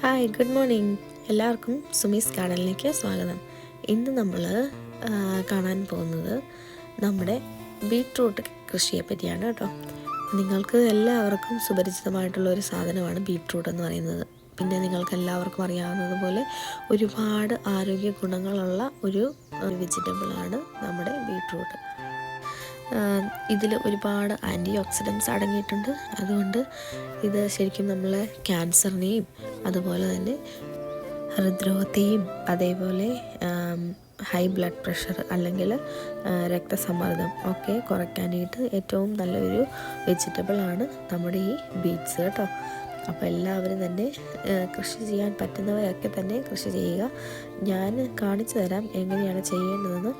Hi good morning എല്ലാവർക്കും സുമീസ് ഗാർഡനിലേക്ക് സ്വാഗതം. ഇന്ന് നമ്മൾ കാണാൻ പോകുന്നത് നമ്മുടെ ബീട്രൂട്ട് കൃഷിയെ പറ്റിയാണ് കേട്ടോ. നിങ്ങൾക്ക് എല്ലാവർക്കും സുപരിചിതമായിട്ടുള്ള ഒരു സാധനമാണ് ബീട്രൂട്ട് എന്ന് പറയുന്നത്. പിന്നെ നിങ്ങൾക്ക് എല്ലാവർക്കും അറിയാവുന്നതുപോലെ ഒരുപാട് ആരോഗ്യ ഗുണങ്ങളുള്ള ഒരു വെജിറ്റബിളാണ് നമ്മുടെ ബീട്രൂട്ട്. ഇതിൽ ഒരുപാട് ആന്റി ഓക്സിഡൻസ് അടങ്ങിയിട്ടുണ്ട്. അതുകൊണ്ട് ഇത് ശരിക്കും നമ്മളെ ക്യാൻസറിനെയും അതുപോലെ തന്നെ ഹൃദ്രോഗത്തെയും അതേപോലെ ഹൈ ബ്ലഡ് പ്രഷർ അല്ലെങ്കിൽ രക്തസമ്മർദ്ദം ഒക്കെ കുറയ്ക്കാനായിട്ട് ഏറ്റവും നല്ലൊരു വെജിറ്റബിളാണ് നമ്മുടെ ഈ ബീറ്റ്സ് കേട്ടോ. അപ്പോൾ എല്ലാവരും തന്നെ കൃഷി ചെയ്യാൻ പറ്റുന്നവരൊക്കെ തന്നെ കൃഷി ചെയ്യുക. ഞാൻ കാണിച്ചു തരാം എങ്ങനെയാണ് ചെയ്യേണ്ടതെന്ന്.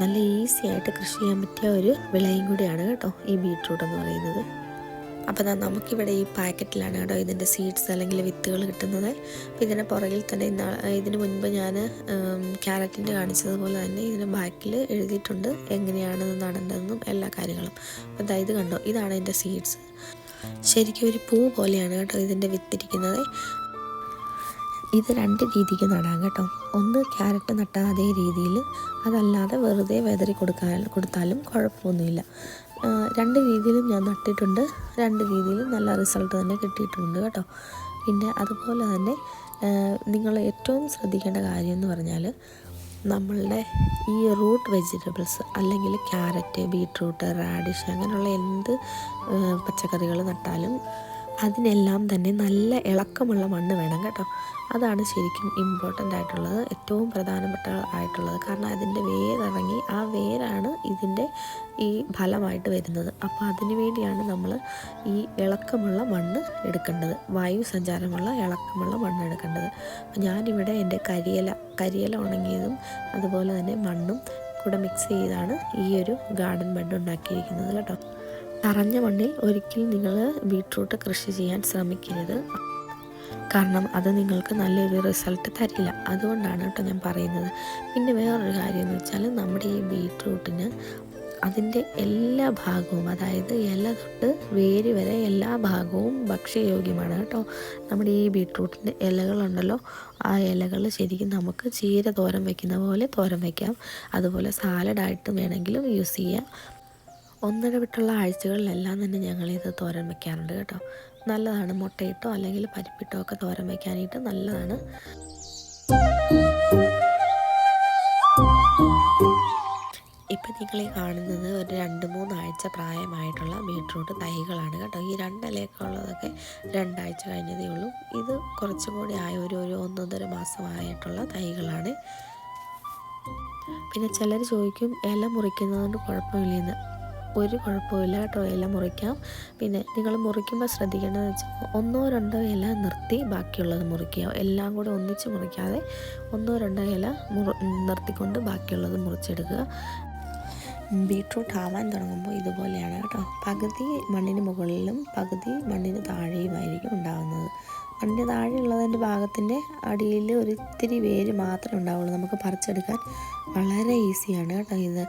നല്ല ഈസി ആയിട്ട് കൃഷി ചെയ്യാൻ പറ്റിയ ഒരു വിളയും കൂടിയാണ് കേട്ടോ ഈ ബീട്രൂട്ട് എന്ന് പറയുന്നത്. അപ്പോൾ നമുക്കിവിടെ ഈ പാക്കറ്റിലാണ് കേട്ടോ ഇതിന്റെ സീഡ്സ് അല്ലെങ്കിൽ വിത്തുകൾ കിട്ടുന്നത്. അപ്പോൾ ഇതിന്റെ പുറകിൽ തന്നെ ഇതിന് മുൻപ് ഞാൻ ക്യാരറ്റിന്റെ കാണിച്ചതുപോലെ തന്നെ ഇതിന്റെ ബാക്കിൽ എഴുതിയിട്ടുണ്ട് എങ്ങനെയാണ് നടേണ്ടതെന്നും എല്ലാ കാര്യങ്ങളും. അപ്പോൾ ഇതാ കണ്ടോ? ഇതാണ് ഇതിന്റെ സീഡ്സ് ശരിക്കും ഒരു പൂ പോലെയാണ് കേട്ടോ ഇതിന്റെ വിത്തിരിക്കുന്നത്. ഇത് രണ്ട് രീതിക്ക് നടാം കേട്ടോ. ഒന്ന് ക്യാരറ്റ് നട്ട അതേ രീതിയിൽ അതല്ലാതെ വെറുതെ വെതറി കൊടുക്കാൻ കൊടുത്താലും കുഴപ്പമൊന്നുമില്ല. രണ്ട് രീതിയിലും ഞാൻ നട്ടിട്ടുണ്ട്. രണ്ട് രീതിയിലും നല്ല റിസൾട്ട് തന്നെ കിട്ടിയിട്ടുണ്ട് കേട്ടോ. പിന്നെ അതുപോലെ തന്നെ നിങ്ങൾ ഏറ്റവും ശ്രദ്ധിക്കേണ്ട കാര്യം എന്ന് പറഞ്ഞാൽ നമ്മളുടെ ഈ റൂട്ട് വെജിറ്റബിൾസ് അല്ലെങ്കിൽ ക്യാരറ്റ് ബീട്രൂട്ട് റാഡിഷ് അങ്ങനെയുള്ള എന്ത് പച്ചക്കറികൾ നട്ടാലും അതിനെല്ലാം തന്നെ നല്ല ഇളക്കമുള്ള മണ്ണ് വേണം കേട്ടോ. അതാണ് ശരിക്കും ഇമ്പോർട്ടന്റ് ആയിട്ടുള്ളത് ഏറ്റവും പ്രധാനപ്പെട്ട ആയിട്ടുള്ളത്. കാരണം അതിന്റെ വേരിറങ്ങി ആ വേരാണ് ഇതിന്റെ ഈ ഫലമായിട്ട് വരുന്നത്. അപ്പോൾ അതിനു വേണ്ടിയാണ് നമ്മൾ ഈ ഇളക്കമുള്ള മണ്ണ് എടുക്കേണ്ടത്. വായു സഞ്ചാരമുള്ള ഇളക്കമുള്ള മണ്ണ് എടുക്കേണ്ടത്. ഞാനിവിടെ എന്റെ കരിയില കരിയില ഉണങ്ങിയതും അതുപോലെ തന്നെ മണ്ണും കൂടെ മിക്സ് ചെയ്താണ് ഈ ഒരു ഗാർഡൻ ബെഡ് ഉണ്ടാക്കിയിരിക്കുന്നത് കേട്ടോ. നിറഞ്ഞ മണ്ണിൽ ഒരിക്കലും നിങ്ങൾ ബീട്രൂട്ട് കൃഷി ചെയ്യാൻ ശ്രമിക്കരുത്. കാരണം അത് നിങ്ങൾക്ക് നല്ലൊരു റിസൾട്ട് തരില്ല. അതുകൊണ്ടാണ് കേട്ടോ ഞാൻ പറയുന്നത്. പിന്നെ വേറൊരു കാര്യം എന്ന് വെച്ചാൽ നമ്മുടെ ഈ ബീട്രൂട്ടിന് അതിന്റെ എല്ലാ ഭാഗവും അതായത് ഇല തൊട്ട് വേര് വരെ എല്ലാ ഭാഗവും ഭക്ഷ്യയോഗ്യമാണ് കേട്ടോ. നമ്മുടെ ഈ ബീട്രൂട്ടിന്റെ ഇലകളുണ്ടല്ലോ ആ ഇലകൾ ശരിക്കും നമുക്ക് ചീര തോരൻ വയ്ക്കുന്ന പോലെ തോരൻ വയ്ക്കാം. അതുപോലെ സാലഡായിട്ടും വേണമെങ്കിലും യൂസ് ചെയ്യാം. ഒന്നിടവിട്ടുള്ള ആഴ്ചകളിലെല്ലാം തന്നെ ഞങ്ങളിത് തോരൻ വയ്ക്കാറുണ്ട് കേട്ടോ. നല്ലതാണ് മുട്ടയിട്ടോ അല്ലെങ്കിൽ പരിപ്പിട്ടോ ഒക്കെ തോരൻ വയ്ക്കാനായിട്ട് നല്ലതാണ്. ഇപ്പം നിങ്ങൾ ഈ കാണുന്നത് ഒരു രണ്ട് മൂന്നാഴ്ച പ്രായമായിട്ടുള്ള ബീട്രൂട്ട് തൈകളാണ് കേട്ടോ. ഈ രണ്ടിലയൊക്കെ ഉള്ളതൊക്കെ രണ്ടാഴ്ച കഴിഞ്ഞതേ ഉള്ളൂ. ഇത് കുറച്ചും കൂടി ആയ ഒരു ഒരു ഒന്നൊന്നര മാസമായിട്ടുള്ള തൈകളാണ്. പിന്നെ ചിലർ ചോദിക്കും ഇല മുറിക്കുന്നതുകൊണ്ട് കുഴപ്പമില്ലെന്ന്. ഒരു കുഴപ്പമില്ല കേട്ടോ ഇല മുറിക്കാം. പിന്നെ നിങ്ങൾ മുറിക്കുമ്പോൾ ശ്രദ്ധിക്കേണ്ടതെന്ന് വെച്ചാൽ ഒന്നോ രണ്ടോ ഇല നിർത്തി ബാക്കിയുള്ളത് മുറിക്കുക. എല്ലാം കൂടെ ഒന്നിച്ച് മുറിക്കാതെ ഒന്നോ രണ്ടോ ഇല മുറി നിർത്തിക്കൊണ്ട് ബാക്കിയുള്ളത് മുറിച്ചെടുക്കുക. ബീട്രൂട്ട് ആവാൻ തുടങ്ങുമ്പോൾ ഇതുപോലെയാണ് കേട്ടോ. പകുതി മണ്ണിന് മുകളിലും പകുതി മണ്ണിന് താഴെയുമായിരിക്കും ഉണ്ടാകുന്നത് മണ്ണിന് താഴെയുള്ളതിന്റെ ഭാഗത്തിന്റെ അടിയിൽ ഒരിത്തിരി വേര് മാത്രമേ ഉണ്ടാവുള്ളൂ. നമുക്ക് പറിച്ചെടുക്കാൻ വളരെ ഈസിയാണ് കേട്ടോ ഇത്.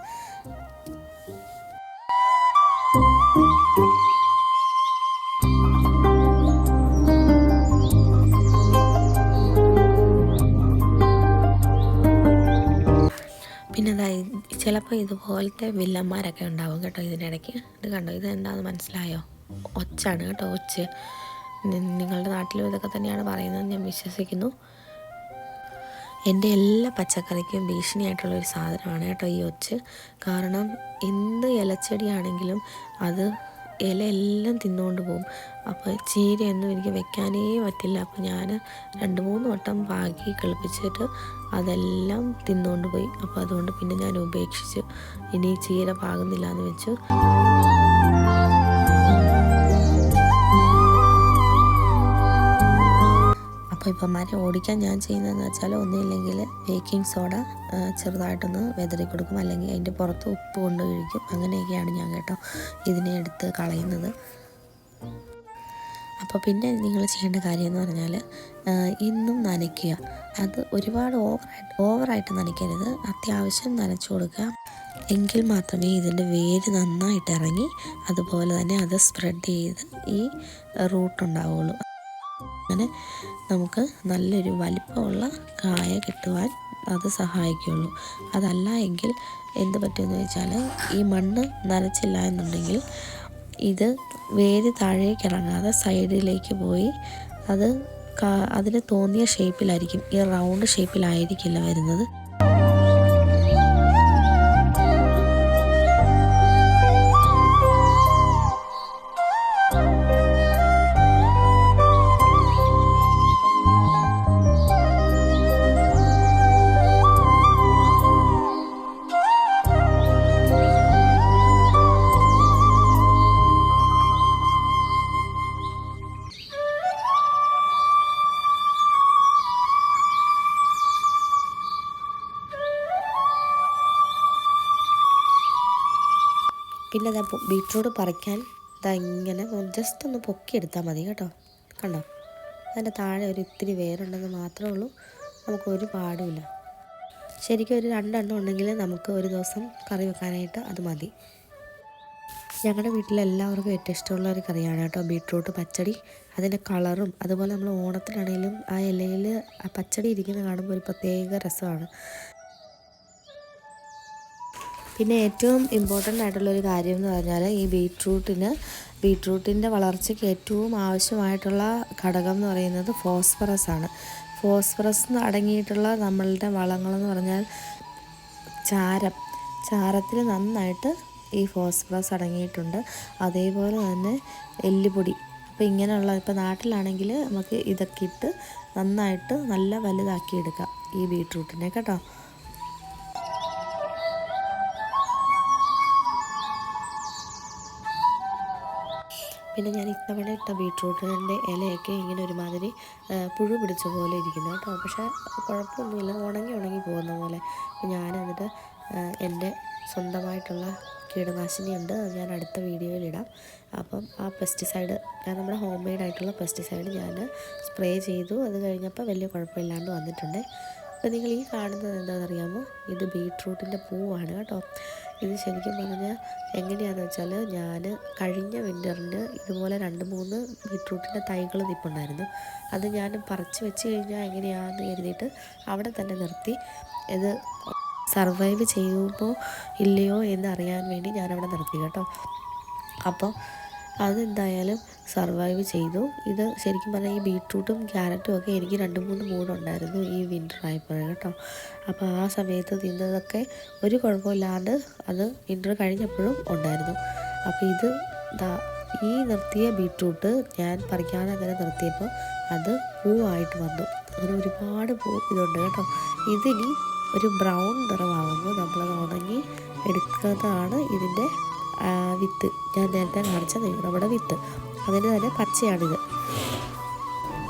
പിന്നെ ചിലപ്പോൾ ഇതുപോലത്തെ വില്ലന്മാരൊക്കെ ഉണ്ടാവും കേട്ടോ ഇതിനിടയ്ക്ക്. ഇത് കണ്ടോ? ഇത് എന്താണെന്ന് മനസ്സിലായോ? ഒച്ചാണ് കേട്ടോ ഒച്ച്. നിങ്ങളുടെ നാട്ടിലും ഇതൊക്കെ തന്നെയാണ് പറയുന്നത് ഞാൻ വിശ്വസിക്കുന്നു. എന്റെ എല്ലാ പച്ചക്കറിക്കും ഭീഷണിയായിട്ടുള്ള ഒരു സാധനമാണ് കേട്ടോ ഈ ഒച്ച്. കാരണം എന്ത് ഇലച്ചെടിയാണെങ്കിലും അത് ഇല എല്ലാം തിന്നുകൊണ്ട് പോകും അപ്പോൾ ചീരയൊന്നും എനിക്ക് വെക്കാനേ പറ്റില്ല. അപ്പോൾ ഞാൻ രണ്ട് മൂന്ന് വട്ടം പാകി കളിപ്പിച്ചിട്ട് അതെല്ലാം തിന്നുകൊണ്ട് പോയി. അപ്പോൾ അതുകൊണ്ട് പിന്നെ ഞാൻ ഉപേക്ഷിച്ചു. ഇനി ചീര പാകുന്നില്ല എന്ന് വെച്ചു. അപ്പോൾ ഇപ്പന്മാരെ ഓടിക്കാൻ ഞാൻ ചെയ്യുന്നതെന്ന് വെച്ചാൽ ഒന്നുമില്ലെങ്കിൽ ബേക്കിംഗ് സോഡ ചെറുതായിട്ടൊന്ന് വെതറി കൊടുക്കും. അല്ലെങ്കിൽ അതിന്റെ പുറത്ത് ഉപ്പ് കൊണ്ട് കഴിക്കും അങ്ങനെയൊക്കെയാണ് ഞാൻ കേട്ടോ ഇതിനെ എടുത്ത് കളയുന്നത്. അപ്പോൾ പിന്നെ നിങ്ങൾ ചെയ്യേണ്ട കാര്യം എന്ന് പറഞ്ഞാൽ ഇന്നും നനയ്ക്കുക. അത് ഒരുപാട് ഓവറായിട്ട് ഓവറായിട്ട് നനയ്ക്കരുത്. അത്യാവശ്യം നനച്ചു കൊടുക്കുക. എങ്കിൽ മാത്രമേ ഇതിന്റെ വേര് നന്നായിട്ട് ഇറങ്ങി അതുപോലെ തന്നെ അത് സ്പ്രെഡ് ചെയ്ത് ഈ റൂട്ട് ഉണ്ടാവുള്ളൂ. അങ്ങനെ നമുക്ക് നല്ലൊരു വലിപ്പമുള്ള കായ കിട്ടുവാൻ അത് സഹായിക്കുള്ളൂ. അതല്ല എങ്കിൽ എന്ത് പറ്റുമെന്ന് വെച്ചാൽ ഈ മണ്ണ് നനച്ചില്ല എന്നുണ്ടെങ്കിൽ ഇത് വേര് താഴേക്ക് ഇറങ്ങാതെ സൈഡിലേക്ക് പോയി അത് അതിന് തോന്നിയ ഷേപ്പിലായിരിക്കും ഈ റൗണ്ട് ഷേപ്പിലായിരിക്കില്ല വരുന്നത്. പിന്നെ ഞാൻ ബീറ്റ്റൂട്ട് പറിക്കാൻ ഇതാ ഇങ്ങനെ ജസ്റ്റ് ഒന്ന് പൊക്കിയെടുത്താൽ മതി കേട്ടോ. കണ്ടോ? അതിന്റെ താഴെ ഒരു ഇത്തിരി വേരുണ്ടെന്ന് മാത്രമേ ഉള്ളൂ. നമുക്ക് ഒരു പാടുമില്ല ശരിക്കും ഒരു രണ്ടെണ്ണം ഉണ്ടെങ്കിൽ നമുക്ക് ഒരു ദിവസം കറി വെക്കാനായിട്ട് അത് മതി. ഞങ്ങളുടെ വീട്ടിലെല്ലാവർക്കും ഏറ്റവും ഇഷ്ടമുള്ള ഒരു കറിയാണ് കേട്ടോ ബീട്രൂട്ട് പച്ചടി. അതിന്റെ കളറും അതുപോലെ നമ്മൾ ഓണത്തിനാണെങ്കിലും ആ ഇലയിൽ ആ പച്ചടി ഇരിക്കുന്ന കാണുമ്പോൾ ഒരു പ്രത്യേക രസമാണ്. പിന്നെ ഏറ്റവും ഇമ്പോർട്ടന്റ് ആയിട്ടുള്ളൊരു കാര്യം എന്ന് പറഞ്ഞാൽ ഈ ബീട്രൂട്ടിന് ബീട്രൂട്ടിന്റെ വളർച്ചയ്ക്ക് ഏറ്റവും ആവശ്യമായിട്ടുള്ള ഘടകം എന്ന് പറയുന്നത് ഫോസ്ഫറസ് ആണ്. ഫോസ്ഫറസ് അടങ്ങിയിട്ടുള്ള നമ്മളുടെ വളങ്ങളെന്ന് പറഞ്ഞാൽ ചാരം. ചാരത്തിൽ നന്നായിട്ട് ഈ ഫോസ്ഫറസ് അടങ്ങിയിട്ടുണ്ട്. അതേപോലെ തന്നെ എല്ലുപൊടി. അപ്പോൾ ഇങ്ങനെയുള്ള ഇപ്പോൾ നാട്ടിലാണെങ്കിൽ നമുക്ക് ഇതൊക്കെ ഇട്ട് നന്നായിട്ട് നല്ല വലുതാക്കി എടുക്കാം ഈ ബീട്രൂട്ടിനെ കേട്ടോ. പിന്നെ ഞാൻ ഇത്തവണ ഇട്ട ബീട്രൂട്ടിന്റെ ഇലയൊക്കെ ഇങ്ങനെ ഒരുമാതിരി പുഴു പിടിച്ച പോലെ ഇരിക്കുന്നു കേട്ടോ. പക്ഷേ കുഴപ്പമൊന്നുമില്ല ഉണങ്ങി ഉണങ്ങി പോകുന്ന പോലെ. ഞാൻ എന്നിട്ട് എന്റെ സ്വന്തമായിട്ടുള്ള കീടനാശിനിയുണ്ട് അത് ഞാൻ അടുത്ത വീഡിയോയിൽ ഇടാം. അപ്പം ആ പെസ്റ്റിസൈഡ് ഞാൻ നമ്മുടെ ഹോം മെയ്ഡ് ആയിട്ടുള്ള പെസ്റ്റിസൈഡ് ഞാൻ സ്പ്രേ ചെയ്തു. അത് കഴിഞ്ഞപ്പോൾ വലിയ കുഴപ്പമില്ലാണ്ട് വന്നിട്ടുണ്ട്. അപ്പോൾ നിങ്ങൾ ഈ കാണുന്നത് എന്താണെന്നറിയാമോ? ഇത് ബീട്രൂട്ടിന്റെ പൂവാണ് കേട്ടോ. ഇത് ശരിക്കും പറഞ്ഞാൽ എങ്ങനെയാണെന്ന് വെച്ചാൽ ഞാൻ കഴിഞ്ഞ വിന്ററിന് ഇതുപോലെ രണ്ട് മൂന്ന് ബീട്രൂട്ടിന്റെ തൈകൾ നിൽപ്പുണ്ടായിരുന്നു അത് ഞാൻ പറിച്ച് വെച്ച് കഴിഞ്ഞാൽ എങ്ങനെയാണെന്ന് കരുതിയിട്ട് അവിടെ തന്നെ നിർത്തി. ഇത് സർവൈവ് ചെയ്യുമ്പോൾ ഇല്ലയോ എന്ന് അറിയാൻ വേണ്ടി ഞാനവിടെ നിർത്തി കേട്ടോ. അപ്പോൾ അതെന്തായാലും സർവൈവ് ചെയ്തു. ഇത് ശരിക്കും പറഞ്ഞാൽ ഈ ബീട്രൂട്ടും ക്യാരറ്റും ഒക്കെ എനിക്ക് രണ്ട് മൂന്ന് മൂടുണ്ടായിരുന്നു ഈ വിന്റർ ആയപ്പോഴേ കേട്ടോ. അപ്പോൾ ആ സമയത്ത് തിന്നതൊക്കെ ഒരു കുഴപ്പമില്ലാണ്ട് അത് വിന്റർ കഴിഞ്ഞപ്പോഴും ഉണ്ടായിരുന്നു. അപ്പോൾ ഇത് ഈ നിർത്തിയ ബീട്രൂട്ട് ഞാൻ പറിക്കാതെ അങ്ങനെ നിർത്തിയപ്പോൾ അത് പൂവായിട്ട് വന്നു. അങ്ങനെ ഒരുപാട് പൂ ഇതുണ്ട് കേട്ടോ. ഇതിനി ഒരു ബ്രൗൺ നിറമാകുമ്പോൾ നമ്മളത് ഉണങ്ങി എടുക്കുന്നതാണ് ഇതിന്റെ വിത്ത്. ഞാൻ നേരത്തെ കാണിച്ച നമ്മുടെ വിത്ത്. അതിന് തന്നെ പച്ചയാണിത്.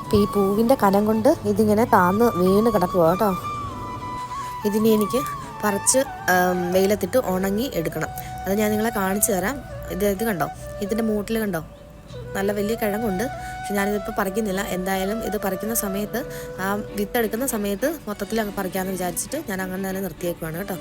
അപ്പം ഈ പൂവിന്റെ കനം കൊണ്ട് ഇതിങ്ങനെ താന്ന് വീണ് കിടക്കുക കേട്ടോ. ഇതിനി എനിക്ക് പറിച്ച് വെയിലത്തിട്ട് ഉണങ്ങി എടുക്കണം. അത് ഞാൻ നിങ്ങളെ കാണിച്ചു തരാം. ഇത് ഇത് കണ്ടോ? ഇതിന്റെ മൂട്ടിൽ കണ്ടോ? നല്ല വലിയ കിഴങ്ങുണ്ട്. പക്ഷെ ഞാനിതിപ്പോൾ പറിക്കുന്നില്ല. എന്തായാലും ഇത് പറിക്കുന്ന സമയത്ത് ആ വിത്തെടുക്കുന്ന സമയത്ത് മൊത്തത്തിൽ അങ്ങ് പറിക്കാമെന്ന് വിചാരിച്ചിട്ട് ഞാൻ അങ്ങനെ തന്നെ നിർത്തിയേക്കുവാണ് കേട്ടോ.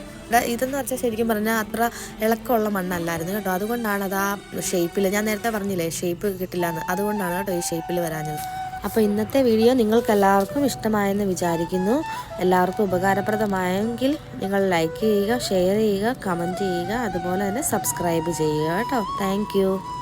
ഇതെന്ന് വെച്ചാൽ ശരിക്കും പറഞ്ഞാൽ അത്ര ഇളക്കമുള്ള മണ്ണല്ലായിരുന്നു കേട്ടോ. അതുകൊണ്ടാണ് അത് ആ ഷേപ്പിൽ ഞാൻ നേരത്തെ പറഞ്ഞില്ലേ ഷേപ്പ് കിട്ടില്ല എന്ന് അതുകൊണ്ടാണ് കേട്ടോ ഈ ഷേപ്പിൽ വരാഞ്ഞത്. അപ്പോൾ ഇന്നത്തെ വീഡിയോ നിങ്ങൾക്ക് എല്ലാവർക്കും ഇഷ്ടമായെന്ന് വിചാരിക്കുന്നു. എല്ലാവർക്കും ഉപകാരപ്രദമായെങ്കിൽ നിങ്ങൾ ലൈക്ക് ചെയ്യുക ഷെയർ ചെയ്യുക കമന്റ് ചെയ്യുക അതുപോലെ തന്നെ സബ്സ്ക്രൈബ് ചെയ്യുക കേട്ടോ. താങ്ക്